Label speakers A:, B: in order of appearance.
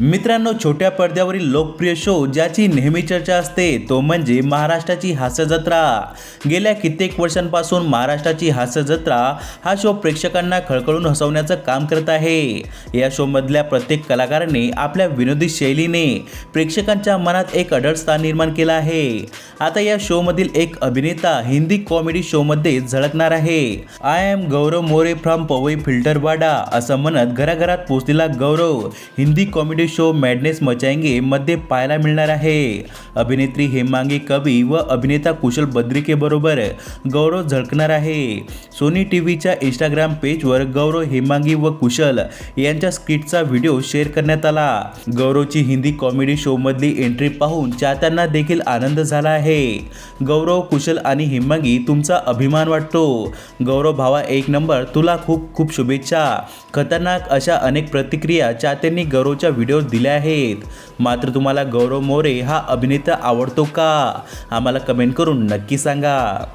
A: मित्रांनो छोट्या पडद्यावरील लोकप्रिय शो ज्याची नेहमी चर्चा असते तो म्हणजे महाराष्ट्राची हास्य जत्रा. गेल्या कित्येक वर्षांपासून महाराष्ट्राची हास्य जत्रा हा शो प्रेक्षकांना खळखळून हसवण्याचं काम करत आहे. या शोमधल्या प्रत्येक कलाकाराने आपल्या विनोदी शैलीने प्रेक्षकांच्या मनात एक अडळ स्थान निर्माण केलं आहे. आता या शोमधील एक अभिनेता हिंदी कॉमेडी शोमध्ये झळकणार आहे. I am Gaurav More from Powai Filterpada असं म्हणत घराघरात पोचलेला Gaurav Hindi comedy show madness Machayenge मध्ये पाहायला मिळणार आहे. अभिनेत्री हेमांगी कवी व अभिनेता कुशल बद्रिके बरोबर गौरव झळकणार आहे. सोनी टी व्हीच्या इंस्टाग्राम पेजवर गौरव हेमांगी व कुशल यांच्या स्किटचा व्हिडिओ शेअर करण्यात आला. गौरवची हिंदी कॉमेडी शोमधली एंट्री पाहून चाहत्यांना देखील आनंद झाला आहे. गौरव कुशल आणि हेमांगी तुमचा अभिमान वाटतो. गौरव भावा एक नंबर तुला खूप खूप शुभेच्छा. खतरनाक अशा अनेक प्रतिक्रिया चाहत्यांनी गौरवच्या व्हिडिओ दिले आहेत. मात्र तुम्हाला गौरव मोरे हा अभिनेता आवडतो का? आम्हाला कमेंट करून नक्की सांगा.